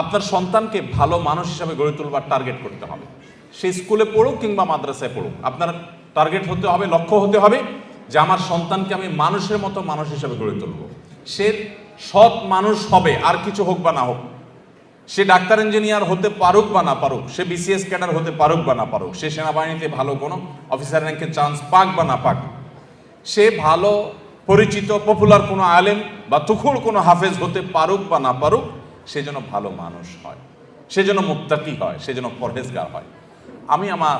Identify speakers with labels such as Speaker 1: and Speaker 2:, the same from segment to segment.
Speaker 1: আপনার সন্তানকে ভালো মানুষ হিসাবে গড়ে তুলবার টার্গেট করতে হবে। সে স্কুলে পড়ুক কিংবা মাদ্রাসায় পড়ুক, আপনার টার্গেট হতে হবে, লক্ষ্য হতে হবে যে আমার সন্তানকে আমি মানুষের মতো মানুষ হিসাবে গড়ে তুলব। সে সৎ মানুষ হবে, আর কিছু হোক বা না হোক, সে ডাক্তার ইঞ্জিনিয়ার হতে পারুক বা না পারুক, সে বিসিএস ক্যাডার হতে পারুক বা না পারুক, সে সেনাবাহিনীতে ভালো কোনো অফিসার র্যাঙ্কের চান্স পাক বা না পাক, সে ভালো পরিচিত পপুলার কোনো আলেম বা তুখুর কোনো হাফেজ হতে পারুক বা না পারুক সে যেন ভালো মানুষ হয়, সে যেন মুক্তাকি হয়, সে যেন পরহেজগার হয়। আমি আমার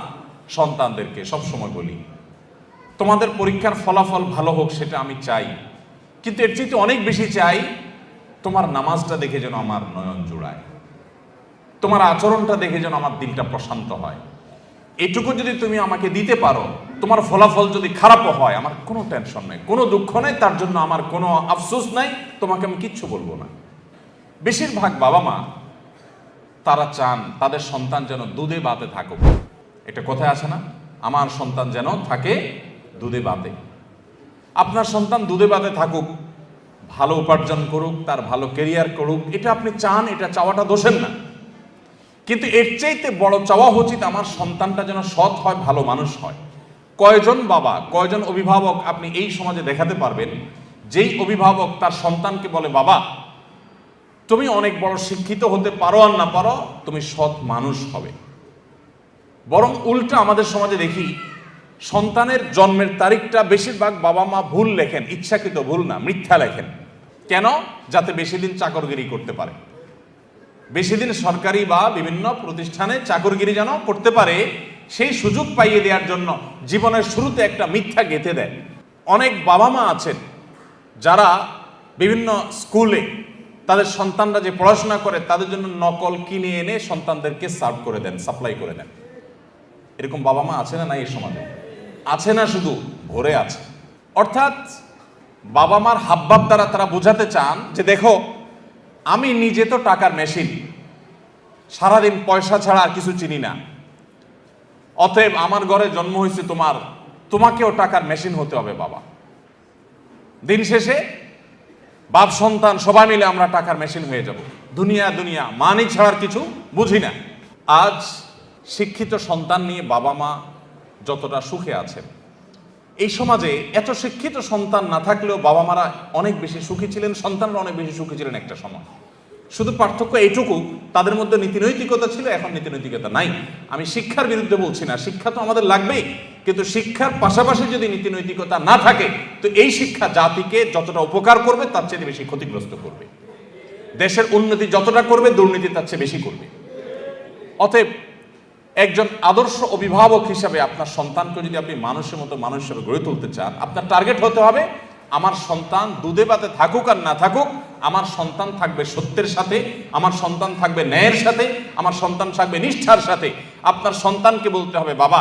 Speaker 1: সন্তানদেরকে সবসময় বলি, তোমাদের পরীক্ষার ফলাফল ভালো হোক সেটা আমি চাই, কিন্তু এর চেয়ে অনেক বেশি চাই তোমার নামাজটা দেখে যেন আমার নয়ন জোড়ায়, তোমার আচরণটা দেখে যেন আমার দিলটা প্রশান্ত হয়। এটুকু যদি তুমি আমাকে দিতে পারো, তোমার ফলাফল যদি খারাপও হয়, আমার কোনো টেনশন নেই, কোনো দুঃখ নেই, তার জন্য আমার কোনো আফসোস নাই, তোমাকে আমি কিচ্ছু বলব না। বেশিরভাগ বাবা মা, তারা চান তাদের সন্তান যেন দুধে বাতে থাকুক। এটা কোথায় আসে না? আমার সন্তান যেন থাকে দুধে বাতে। আপনার সন্তান দুধে বাতে থাকুক, ভালো উপার্জন করুক, তার ভালো কেরিয়ার করুক, এটা আপনি চান, এটা চাওয়াটা দোষের না। কিন্তু এর চাইতে বড় চাওয়া উচিত আমার সন্তানটা যেন সৎ হয়, ভালো মানুষ হয়। কয়জন বাবা, কয়জন অভিভাবক আপনি এই সমাজে দেখাতে পারবেন, যেই অভিভাবক তার সন্তানকে বলে, বাবা তুমি অনেক বড় শিক্ষিত হতে পারো আর না পারো, তুমি সৎ মানুষ হবে। বরং উল্টা আমাদের সমাজে দেখি, সন্তানের জন্মের তারিখটা বেশিরভাগ বাবা মা ভুল লেখেন, ইচ্ছাকৃত ভুল না, মিথ্যা লেখেন। কেন? যাতে বেশি দিন চাকরগিরি করতে পারে। বেশি দিন সরকারি বা বিভিন্ন প্রতিষ্ঠানে চাকরগিরি যেন করতে পারে, সেই সুযোগ পাইয়ে দেওয়ার জন্য জীবনের শুরুতে একটা মিথ্যা গেঁথে দেয়। অনেক বাবা মা আছেন, যারা বিভিন্ন স্কুলে তাদের সন্তানরা যে পড়াশোনা করে, তাদের জন্য নকল কিনে এনে সন্তানদেরকে সার্ভ করে দেন সাপ্লাই করে দেন। এরকম বাবা মা আছে না নাই এই সমাজে? আছে না শুধু, ভরে আছে। অর্থাৎ বাবা মার হাবভাব দ্বারা তারা বোঝাতে চান যে, দেখো, আমি নিজে তো টাকার মেশিন সারাদিন পয়সা ছাড়া আর কিছু চিনি না। অতএব আমার ঘরে জন্ম হয়েছে তোমার, তোমাকেও টাকার মেশিন হতে হবে বাবা। দিন শেষে বাপ, সন্তান, সবাই মিলে আমরা টাকার মেশিন হয়ে যাব। দুনিয়া দুনিয়া, মানি ছাড়ার কিছু বুঝি না। আজ শিক্ষিত সন্তান নিয়ে বাবা মা যতটা সুখে আছেন এই সমাজে এত শিক্ষিত সন্তান না থাকলেও বাবা মারা অনেক বেশি সুখী ছিলেন, সন্তানরা অনেক বেশি সুখী ছিলেন একটা সময়। শুধু পার্থক্য এইটুকু, তাদের মধ্যে নীতিনৈতিকতা ছিল, এখন নীতিনৈতিকতা নাই। আমি শিক্ষার বিরুদ্ধে বলছি না, শিক্ষা তো আমাদের লাগবেই। কিন্তু শিক্ষার পাশাপাশি যদি নীতিনৈতিকতা না থাকে, তো এই শিক্ষা জাতিকে যতটা উপকার করবে, তার চেয়ে বেশি ক্ষতিগ্রস্ত করবে। দেশের উন্নতি যতটা করবে, দুর্নীতি তার চেয়ে বেশি করবে। অতএব, একজন আদর্শ অভিভাবক হিসাবে আপনার সন্তানকে যদি আপনি মানুষের মতো মানুষ হিসেবে গড়ে তুলতে চান, আপনার টার্গেট হতে হবে, আমার সন্তান দুধে বাতে থাকুক আর না থাকুক, আমার সন্তান থাকবে সত্যের সাথে, আমার সন্তান থাকবে ন্যায়ের সাথে, আমার সন্তান থাকবে নিষ্ঠার সাথে। আপনার সন্তানকে বলতে হবে, বাবা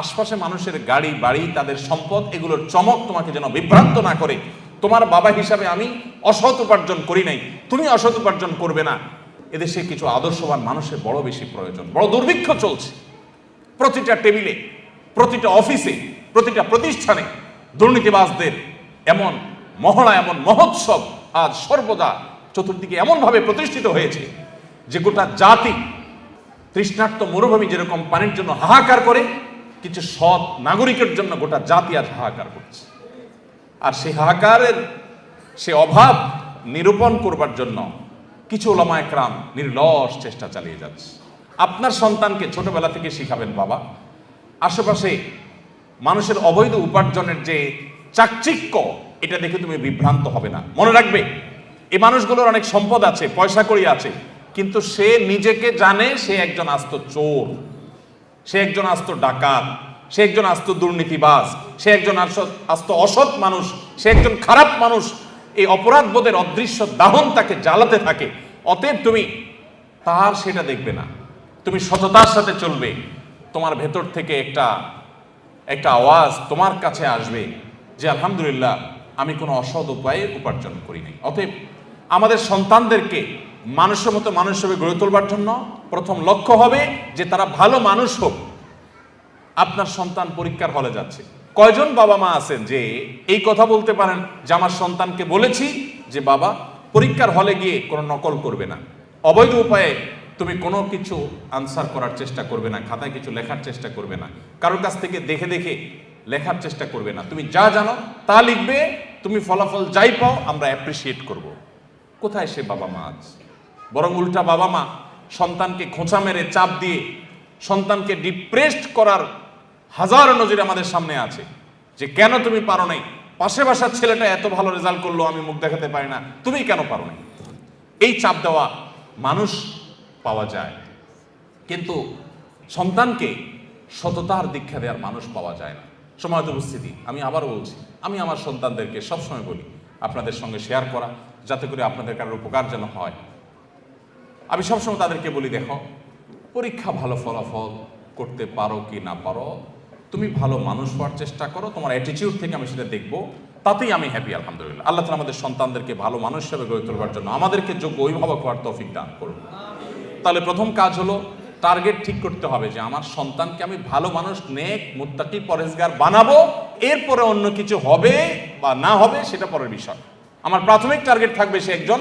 Speaker 1: আশপাশে মানুষের গাড়ি, বাড়ি, তাদের সম্পদ, এগুলোর চমক তোমাকে যেন বিভ্রান্ত না করে। তোমার বাবা হিসাবে আমি অসৎ উপার্জন করি নাই। তুমি অসৎ উপার্জন করবে না। এদেশে কিছু আদর্শবান মানুষের বড় বেশি প্রয়োজন। বড় দুর্ভিক্ষ চলছে। প্রতিটা টেবিলে, প্রতিটা অফিসে, প্রতিটা প্রতিষ্ঠানে দুর্নীতিবাজদের এমন মহড়া, এমন মহোৎসব আজ সর্বদা চতুর্দিকে এমনভাবে প্রতিষ্ঠিত হয়েছে যে গোটা জাতি তৃষ্ণার্ত মরুভূমি যেরকম পানির জন্য হাহাকার করে কিছু সৎ নাগরিকের জন্য গোটা জাতি আজ হাহাকার করছে। আর সেই হাহাকারের সে অভাব নিরূপণ করবার জন্য কিছু ওলামা একরাম নির্লস চেষ্টা চালিয়ে যাচ্ছে। আপনার সন্তানকে ছোটবেলা থেকে শিখাবেন, বাবা। আশেপাশে মানুষের অবৈধ উপার্জনের যে চাকচিক্য, এটা দেখে তুমি বিভ্রান্ত হবে না। মনে রাখবে, এই মানুষগুলোর অনেক সম্পদ আছে, পয়সা করি আছে, কিন্তু সে নিজেকে জানে সে একজন আস্ত চোর। সে একজন আস্ত ডাকাত, সে একজন আস্ত দুর্নীতিবাজ, সে একজন আস্ত- অসৎ মানুষ, সে একজন খারাপ মানুষ। এই অপরাধ বোধের অদৃশ্য দাহন তাকে জ্বালাতে থাকে। অতএব তুমি তার সেটা দেখবে না। তুমি সততার সাথে চলবে। তোমার ভেতর থেকে একটা একটা আওয়াজ তোমার কাছে আসবে যে, আলহামদুলিল্লাহ, আমি কোনো অসৎ উপায়ে উপার্জন করি নাই। অতএব আমাদের সন্তানদেরকে মানুষের মতো মানুষ হবে গড়ে তোলবার জন্য। প্রথম লক্ষ্য হবে যে তারা ভালো মানুষ হোক। আপনার সন্তান পরীক্ষার হলে যাচ্ছে। কয়জন বাবা মা আছেন যে এই কথা বলতে পারেন যে আমার সন্তানকে বলেছি যে বাবা, পরীক্ষার হলে গিয়ে কোনো নকল করবে না। অবৈধ উপায়ে তুমি কোনো কিছু আনসার করার চেষ্টা করবে না, খাতায় কিছু লেখার চেষ্টা করবে না। কারোর কাছ থেকে দেখে দেখে লেখার চেষ্টা করবে না। তুমি যা জানো তা লিখবে, তুমি ফলাফল যাই পাও, আমরা অ্যাপ্রিসিয়েট করব। কোথায় সে বাবা মা আজ বরং উল্টা বাবা মা সন্তানকে খোঁচা মেরে চাপ দিয়ে সন্তানকে ডিপ্রেসড করার হাজার নজির আমাদের সামনে আছে। যে কেন তুমি পারো নাই? পাশে বাসার ছেলেটা এত ভালো রেজাল্ট করল, আমি মুখ দেখাতে পারি না। তুমি কেন পারো নাই? এই চাপ দেওয়া মানুষ পাওয়া যায়। কিন্তু সন্তানকে সততার দীক্ষা দেওয়ার মানুষ পাওয়া যায় না। সময়ত উপস্থিতি, আমি আবারও বলছি, আমি আমার সন্তানদেরকে সবসময় বলি, আপনাদের সঙ্গে শেয়ার করা, যাতে করে আপনাদের কারোর উপকার যেন হয়। আমি সবসময় তাদেরকে বলি, দেখো, পরীক্ষা ভালো ফলাফল করতে পারো কি না পারো। তুমি ভালো মানুষ হওয়ার চেষ্টা করো। তোমার অ্যাটিটিউড থেকে আমি সেটা দেখব। তাতেই আমি হ্যাপি আলহামদুলিল্লাহ। আল্লাহ তালা আমাদের সন্তানদেরকে ভালো মানুষ হিসেবে গড়ে তোলবার জন্য আমাদেরকে যোগ্য অভিভাবক হওয়ার তৌফিক দান করুন। তাহলে প্রথম কাজ হলো টার্গেট ঠিক করতে হবে যে আমার সন্তানকে আমি ভালো মানুষ, নেক, মুত্তাকি পরেজগার বানাবো। এরপরে অন্য কিছু হবে বা না হবে সেটা পরের বিষয়। আমার প্রাথমিক টার্গেট থাকবে সে একজন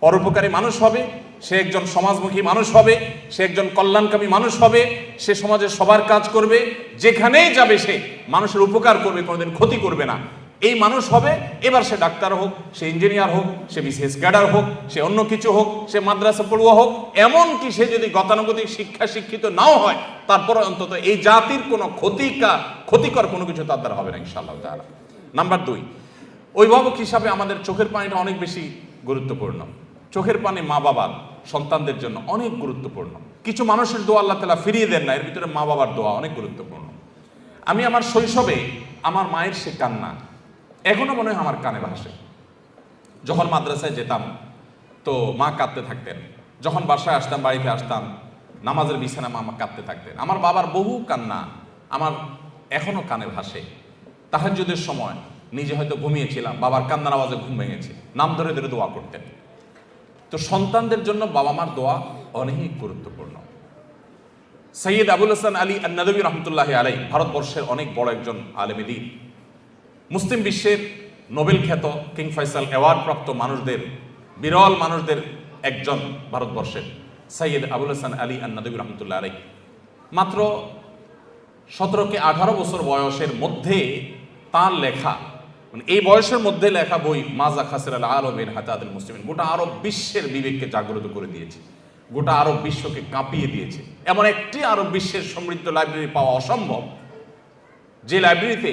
Speaker 1: পরোপকারী মানুষ হবে। সে একজন সমাজমুখী মানুষ হবে, সে একজন কল্যাণকামী মানুষ হবে, সে সমাজের সবার কাজ করবে, যেখানেই যাবে সে মানুষের উপকার করবে, কোনোদিন ক্ষতি করবে না। এই মানুষ হবে, এবার সে ডাক্তার হোক, সে ইঞ্জিনিয়ার হোক, সে বিশেষ ক্যাডার হোক, সে অন্য কিছু হোক, সে মাদ্রাসা পড়ুয়া হোক, এমনকি সে যদি গতানুগতিক শিক্ষা শিক্ষিত নাও হয়, তারপর অন্তত এই জাতির কোনো ক্ষতিকা, ক্ষতিকর কোনো কিছু তার দ্বারা হবে না, ইনশাআল্লাহ তাআলা। নাম্বার দুই, অভিভাবক হিসাবে আমাদের চোখের পানিটা অনেক বেশি গুরুত্বপূর্ণ। চোখের পানি মা বাবার সন্তানদের জন্য অনেক গুরুত্বপূর্ণ। কিছু মানুষের দোয়া আল্লাহ তালা ফিরিয়ে দেন না, এর ভিতরে মা বাবার দোয়া অনেক গুরুত্বপূর্ণ। আমি আমার শৈশবে আমার মায়ের সে কান্না, এখনও মনে হয় আমার কানে ভাসে। যখন মাদ্রাসায় যেতাম, তো মা কাঁদতে থাকতেন। যখন বাসায় আসতাম, বাড়িতে আসতাম, নামাজের বিছানা মা কাঁদতে থাকতেন। আমার বাবার বহু কান্না আমার এখনও কানে ভাসে। তাহাজ্জুদের সময় নিজে হয়তো ঘুমিয়েছিলাম, বাবার কান্নার আওয়াজে ঘুম ভেঙেছে। নাম ধরে ধরে দোয়া করতেন। তো সন্তানদের জন্য বাবা মার দোয়া অনেক গুরুত্বপূর্ণ। সৈয়দ আবুল হাসান আলী নদী রহমতুল্লাহ আলাই ভারতবর্ষের অনেক বড় একজন আলেমেদি মুসলিম বিশ্বের নোবেল খ্যাত কিং ফয়সাল অ্যাওয়ার্ড প্রাপ্ত মানুষদের, বিরল মানুষদের একজন ভারতবর্ষের সৈয়দ আবুল হাসান আলী নদী রহমতুল্লাহ আলাই মাত্র সতেরোকে আঠারো বছর বয়সের মধ্যে তার লেখা মানে এই বয়সের মধ্যে লেখা বই মাজা খাসির আল আলমের হাতাদুল মুসলিমিন। গোটা আরব বিশ্বের বিবেককে জাগ্রত করে দিয়েছে। গোটা আরব বিশ্বকে কাঁপিয়ে দিয়েছে। এমন একটি আরব বিশ্বের সমৃদ্ধ লাইব্রেরি পাওয়া অসম্ভব, যে লাইব্রেরিতে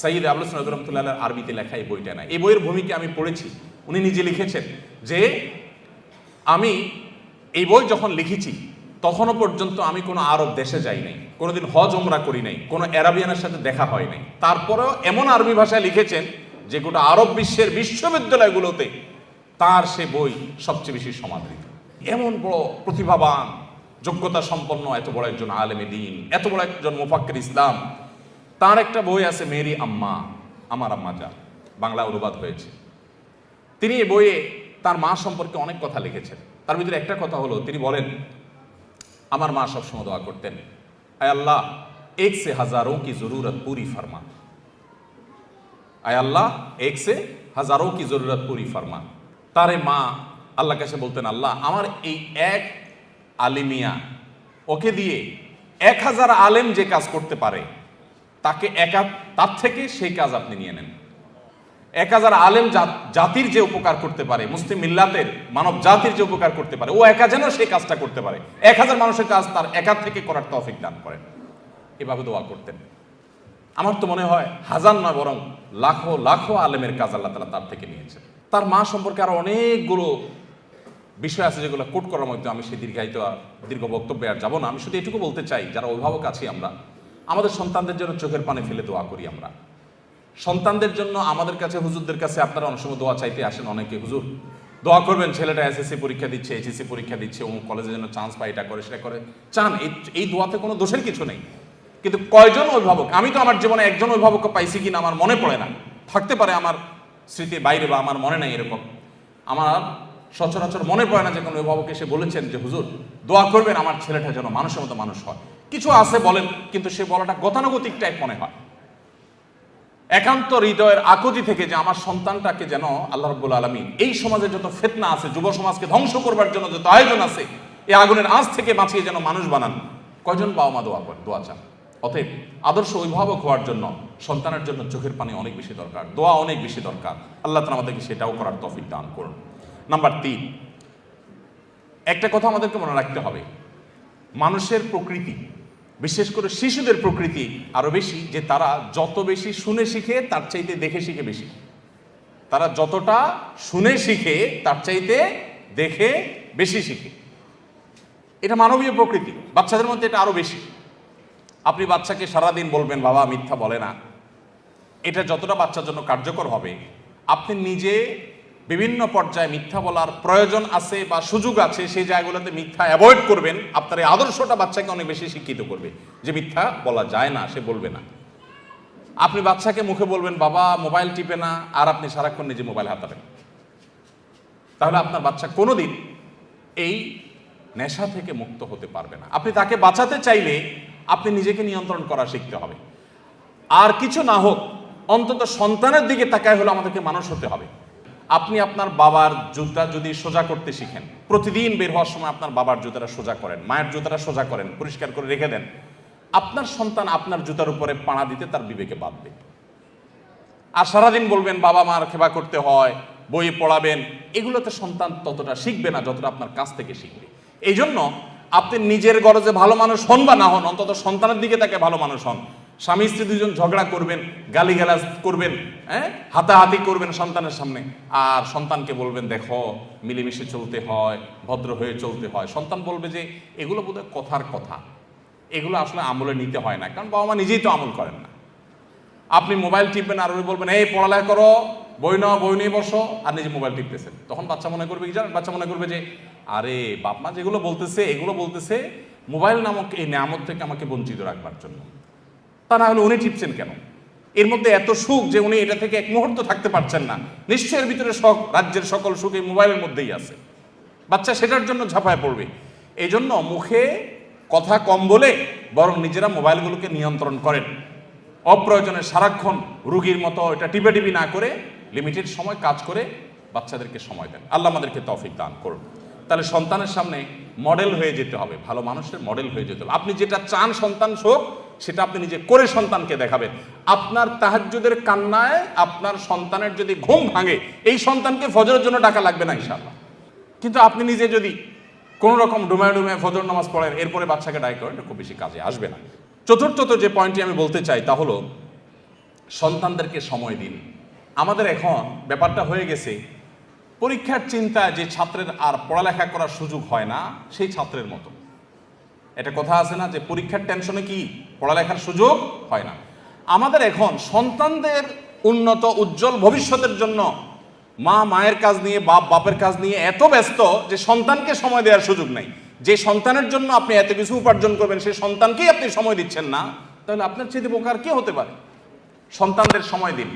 Speaker 1: সাইদ আবুল সৈয়দ রহমতুল্লাহ আরবিতে লেখা এই বইটা না এই বইয়ের ভূমিকা আমি পড়েছি। উনি নিজে লিখেছেন যে, আমি এই বই যখন লিখেছি, তখনও পর্যন্ত আমি কোনো আরব দেশে যাই নাই। কোনোদিন হজ ওমরা করি নাই। কোনো অ্যারাবিয়ানের সাথে দেখা হয় নাই। তারপরেও এমন আরবি ভাষায় লিখেছেন যে গোটা আরব বিশ্বের বিশ্ববিদ্যালয়গুলোতে তার সে বই সবচেয়ে বেশি সমাদৃত এমন বড় প্রতিভাবান যোগ্যতা সম্পন্ন এত বড় একজন আলেমে দিন এত বড় একজন মুফাক্কির ইসলাম তার একটা বই আছে মেরি আম্মা আমার আম্মা যা বাংলা অনুবাদ হয়েছে তিনি এই বইয়ে তার মা সম্পর্কে অনেক কথা লিখেছেন তার ভিতরে একটা কথা হলো তিনি বলেন আমার মা সবসময় দোয়া করতেন আয় আল্লাহ এক সে হাজারোं की जरूरत पूरी फरमा আয় আল্লাহ এক সে হাজারো কি জরুরত পুরি ফরমা তারে মা আল্লাহ কাছে বলতেন, আল্লাহ, আমার এই এক আলিমিয়া, ওকে দিয়ে এক হাজার আলেম যে কাজ করতে পারে, তাকে একা তার থেকে সেই কাজ আপনি নিয়ে নেন। এক হাজার আলেম জাতির যে উপকার করতে পারে, মুসলিম মিল্লাতের, মানব জাতির যে উপকার করতে পারে, ও একা যেন সেই কাজটা করতে পারে। এক হাজার মানুষের কাজ তার একা থেকে করার তফিক দান করেন। এভাবে দোয়া করতেন। আমার তো মনে হয় হাজার নয়, বরং লাখো লাখো আলেমের কাজ আল্লাহ তালা তার থেকে নিয়েছেন। তার মা সম্পর্কে আরও অনেকগুলো বিষয় আছে যেগুলো কোট করার মধ্যে আমি সেই দীর্ঘায়িত আর দীর্ঘ বক্তব্যে আর যাব না। আমি শুধু এটুকু বলতে চাই, যারা অভিভাবক আছি আমরা, আমাদের সন্তানদের জন্য চোখের পানে ফেলে দোয়া করি আমরা। সন্তানদের জন্য আমাদের কাছে, হুজুরদের কাছে আপনারা অনেক সময় দোয়া চাইতে আসেন অনেকে, হুজুর, দোয়া করবেন, ছেলেটা এসএসসি পরীক্ষা দিচ্ছে, এইচএসসি পরীক্ষা দিচ্ছে ও কলেজে যেন চান্স পায়, এটা করে, সেটা করে। চান এই দোয়াতে কোনো দোষের কিছু নেই। কিন্তু কয়জন অভিভাবক? আমি তো আমার জীবনে একজন অভিভাবককে পাইছি কিনা আমার মনে পড়ে না। থাকতে পারে আমার স্মৃতির বাইরে বা আমার মনে নাই এরকম। আমার সচরাচর মনে পড়ে না যে কোনো অভিভাবক এসে বলেছেন যে, হুজুর, দোয়া করবেন আমার ছেলেটা যেন মানুষের মতো মানুষ হয়। কিছু আছে বলেন, কিন্তু সে বলাটা গতানুগতিক টাইপ মনে হয়। একান্ত হৃদয়ের আকতি থেকে যে আমার সন্তানটাকে যেন আল্লাহ রব্বুল আলমিন এই সমাজে যত ফেতনা আছে, যুব সমাজকে ধ্বংস করবার জন্য যত আয়োজন আছে, এই আগুনের আঁচ থেকে বাঁচিয়ে যেন মানুষ বানান। কয়জন বাবা মা দোয়া করেন? দোয়া চান। অতএব আদর্শ অভিভাবক হওয়ার জন্য, সন্তানের জন্য চোখের পানি অনেক বেশি দরকার, দোয়া অনেক বেশি দরকার। আল্লাহ তালা আমাদেরকে সেটাও করার তফিক দান করুন। নাম্বার তিন, একটা কথা আমাদেরকে মনে রাখতে হবে। মানুষের প্রকৃতি, বিশেষ করে শিশুদের প্রকৃতি আরও বেশি যে তারা যত বেশি শুনে শিখে, তার চাইতে দেখে শিখে বেশি। তারা যতটা শুনে শিখে, তার চাইতে দেখে বেশি শিখে। এটা মানবীয় প্রকৃতি, বাচ্চাদের মধ্যে এটা আরও বেশি। আপনি বাচ্চাকে সারাদিন বলবেন, বাবা, মিথ্যা বলে না। এটা যতটা বাচ্চার জন্য কার্যকর হবে, আপনি নিজে বিভিন্ন পর্যায়ে মিথ্যা বলার প্রয়োজন আছে বা সুযোগ আছে, সেই জায়গাগুলোতে মিথ্যা অ্যাভয়েড করবেন, আপনার এই আদর্শটা বাচ্চাকে অনেক বেশি শিক্ষিত করবে যে মিথ্যা বলা যায় না, সে বলবে না। আপনি বাচ্চাকে মুখে বলবেন, বাবা, মোবাইল টিপে না, আর আপনি সারাক্ষণ নিজে মোবাইল হাতাবেন। তাহলে আপনার বাচ্চা কোনোদিন এই নেশা থেকে মুক্ত হতে পারবে না। আপনি তাকে বাঁচাতে চাইলে আপনি নিজেকে নিয়ন্ত্রণ করা শিখতে হবে। আর কিছু না হোক, অন্তত সন্তানের দিকে তাকায় হলো আমাদেরকে মানুষ হতে হবে। আপনি আপনার বাবার জুতা যদি সোজা করতে শিখেন, প্রতিদিন বের হওয়ার সময় আপনার বাবার জুতাটা সোজা করেন, মায়ের জুতাটা সোজা করেন, পরিষ্কার করে রেখে দেন, আপনার সন্তান আপনার জুতার উপরে পাড়া দিতে তার বিবেকে বাঁধবে। আর সারাদিন বলবেন, বাবা মার খেবা করতে হয় বই পড়াবেন। এগুলোতে সন্তান ততটা শিখবে না যতটা আপনার কাছ থেকে শিখবে। এই জন্য আপনি নিজের গরজে ভালো মানুষ হন বা না হন, অন্তত সন্তানের দিকে তাকে ভালো মানুষ হন। স্বামী স্ত্রী দুজন ঝগড়া করবেন, গালিগালাজ করবেন হ্যাঁ? হাতাহাতি করবেন সন্তানের সামনে। আর সন্তানকে বলবেন, দেখো, মিলেমিশে চলতে হয়, ভদ্র হয়ে চলতে হয়। সন্তান বলবে যে, এগুলো বোধহয় কথার কথা। এগুলো আসলে আমলে নিতে হয় না। কারণ বাবা মা নিজেই তো আমল করেন না। আপনি মোবাইল টিপবেন, আর বলবেন, এই পড়ালেখা করো বই নাও, বই নিয়ে বসো। আর নিজে মোবাইল টিপতেছেন। তখন বাচ্চা মনে করবে কি জানেন? বাচ্চা মনে করবে যে, আরে বাপ মা যেগুলো বলতেছে, এগুলো বলতেছে মোবাইল নামক এই নামত থেকে আমাকে বঞ্চিত রাখবার জন্য। তা না হলে উনি টিপছেন কেন? এর মধ্যে এত সুখ যে উনি এটা থেকে এক মুহূর্ত থাকতে পারছেন না। নিশ্চয়ের ভিতরে শখ, রাজ্যের সকল সুখ এই মোবাইলের মধ্যেই আছে। বাচ্চা সেটার জন্য ঝাঁপায় পড়বে। এই জন্য মুখে কথা কম বলে বরং নিজেরা মোবাইলগুলোকে নিয়ন্ত্রণ করেন। অপ্রয়োজনে সারাক্ষণ রুগীর মতো এটা টিপে টিপি না করে লিমিটেড সময় কাজ করে বাচ্চাদেরকে সময় দেন। আল্লাহ আমাদেরকে তৌফিক দান করুন। তাহলে সন্তানের সামনে মডেল হয়ে যেতে হবে, ভালো মানুষের মডেল হয়ে যেতে হবে। আপনি যেটা চান সন্তান হোক, সেটা আপনি নিজে করে সন্তানকে দেখাবেন। আপনার তাহাজ্জুদের কান্নায় আপনার সন্তানের যদি ঘুম ভাঙে, এই সন্তানকে ফজরের জন্য টাকা লাগবে না ইনশাআল্লাহ। কিন্তু আপনি নিজে যদি কোন রকম ডুমায় ডুমায় ফজর নামাজ পড়েন, এরপরে বাচ্চাকে ডাই করেন খুব বেশি কাজে আসবে না। চতুর্থত যে পয়েন্টটি আমি বলতে চাই তা হলো, সন্তানদেরকে সময় দিন। আমাদের এখন ব্যাপারটা হয়ে গেছে, পরীক্ষার চিন্তা যে ছাত্রের আর পড়ালেখা করার সুযোগ হয় না, সেই ছাত্রের মতো। এটা কথা আছে না যে পরীক্ষার টেনশনে কি পড়ালেখার সুযোগ হয় না। আমাদের এখন সন্তানদের উন্নত, উজ্জ্বল ভবিষ্যতের জন্য মা, মায়ের কাজ নিয়ে, বাপ, বাপের কাজ নিয়ে এত ব্যস্ত যে সন্তানকে সময় দেওয়ার সুযোগ নাই। যে সন্তানের জন্য আপনি এত কিছু উপার্জন করবেন সেই সন্তানকেই আপনি সময় দিচ্ছেন না, তাহলে আপনার চেয়ে বোকার কে হতে পারে? সন্তানদের সময় দিন।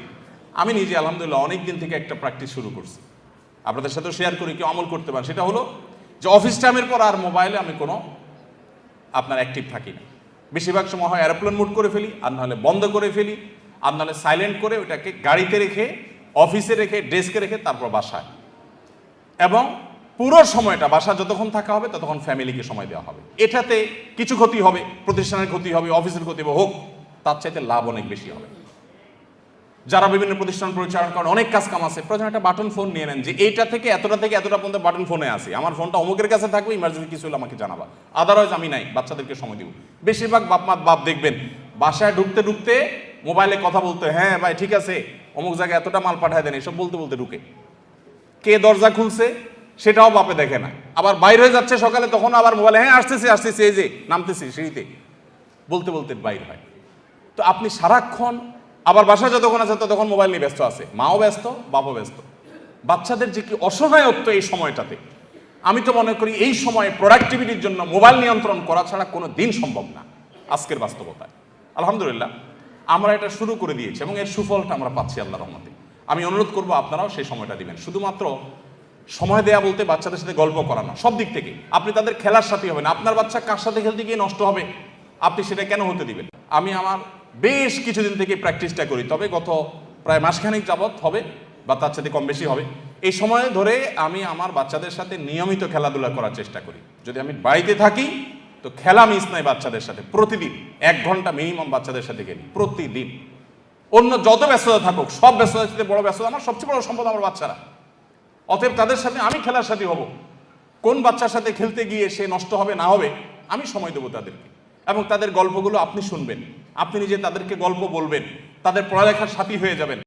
Speaker 1: আমি নিজে, আলহামদুলিল্লাহ অনেক দিন থেকে একটা প্র্যাকটিস শুরু করছি। আপনাদের সাথেও শেয়ার করি কেউ অমল করতে পারেন। সেটা হলো যে অফিস টাইমের পর আর মোবাইলে আমি কোনো আপনার অ্যাক্টিভ থাকি না। বেশিরভাগ সময় হয় এরোপ্লেন মুড করে ফেলি, আর নাহলে বন্ধ করে ফেলি, আর নাহলে সাইলেন্ট করে ওটাকে গাড়িতে রেখে অফিসে রেখে ডেস্কে রেখে তারপর বাসায়। এবং পুরো সময়টা বাসা যতক্ষণ থাকা হবে, ততক্ষণ ফ্যামিলিকে সময় দেওয়া হবে। এটাতে কিছু ক্ষতি হবে, প্রতিষ্ঠানের ক্ষতি হবে অফিসের ক্ষতি হবে, হোক, তার চাইতে লাভ অনেক বেশি হবে। যারা বিভিন্ন প্রতিষ্ঠান পরিচালনা করেন, অনেক কাজ কাম আছে। প্রয়োজন একটা বাটন ফোন নিয়ে নেন যে, এইটা থেকে এতটা থেকে এতটা পর্যন্ত বাটন ফোনে আছে। আমার ফোনটা অমুকের কাছে থাকবে ইমার্জেন্সি কিছু হলে আমাকে জানাবা। আদারওয়াইজ আমি নাই, বাচ্চাদেরকে সময় দিব। বেশিরভাগ বাপ মা, বাপ দেখবেন, বাসায় ঢুকতে ঢুকতে মোবাইলে কথা বলতে হ্যাঁ ভাই, ঠিক আছে, অমুক জায়গায় এতটা মাল পাঠায় দেন, এসব বলতে বলতে ঢুকে। কে দরজা খুলছে, সেটাও বাপে দেখে না। আবার বাইরে হয়ে যাচ্ছে সকালে, তখন আবার মোবাইলে হ্যাঁ আসতেছি আসতেছি, এই যে, নামতেছি, সিঁড়িতে। বলতে বলতে বাইর হয়। তো আপনি সারাক্ষণ আবার বাসায় যতক্ষণ আছে ততক্ষণ মোবাইল নিয়ে ব্যস্ত আছে। মাও ব্যস্ত, বাপও ব্যস্ত। বাচ্চাদের যে কি অসহায়ত্ব এই সময়টাতে, আমি তো মনে করি এই সময়ে প্রোডাক্টিভিটির জন্য মোবাইল নিয়ন্ত্রণ করা ছাড়া কোনো দিন সম্ভব না, আজকের বাস্তবতায়। আলহামদুলিল্লাহ, আমরা এটা শুরু করে দিয়েছি এবং এর সুফলটা আমরা পাচ্ছি আল্লাহ রহমতে। আমি অনুরোধ করব আপনারাও সেই সময়টা দিবেন। শুধুমাত্র সময় দেয়া বলতে বাচ্চাদের সাথে গল্প করানো সব দিক থেকে। আপনি তাদের খেলার সাথে হবেন, আপনার বাচ্চা কার সাথে খেলতে গিয়ে নষ্ট হবে? আপনি সেটা কেন হতে দিবেন? আমি আমার বেশ কিছুদিন থেকে প্র্যাকটিসটা করি। তবে গত প্রায় মাসখানেক যাবৎ হবে বা তার সাথে কম বেশি হবে। এই সময় ধরে আমি আমার বাচ্চাদের সাথে নিয়মিত খেলাধুলা করার চেষ্টা করি। যদি আমি বাড়িতে থাকি, তো খেলা মিস নাই বাচ্চাদের সাথে। প্রতিদিন এক ঘণ্টা মিনিমাম বাচ্চাদের সাথে খেলি প্রতিদিন। অন্য যত ব্যস্ততা থাকুক, সব ব্যস্ততার সাথে বড় ব্যস্ততা আমার সবচেয়ে বড় সম্পদ আমার বাচ্চারা। অতএব তাদের সাথে আমি খেলার সাথে হব। কোন বাচ্চার সাথে খেলতে গিয়ে সে নষ্ট হবে, না হবে, আমি সময় দেবো তাদেরকে। এবং তাদের গল্পগুলো আপনি শুনবেন। আপনি নিজে তাদেরকে গল্প বলবেন। তাদের পড়ালেখার সাথী হয়ে যাবেন।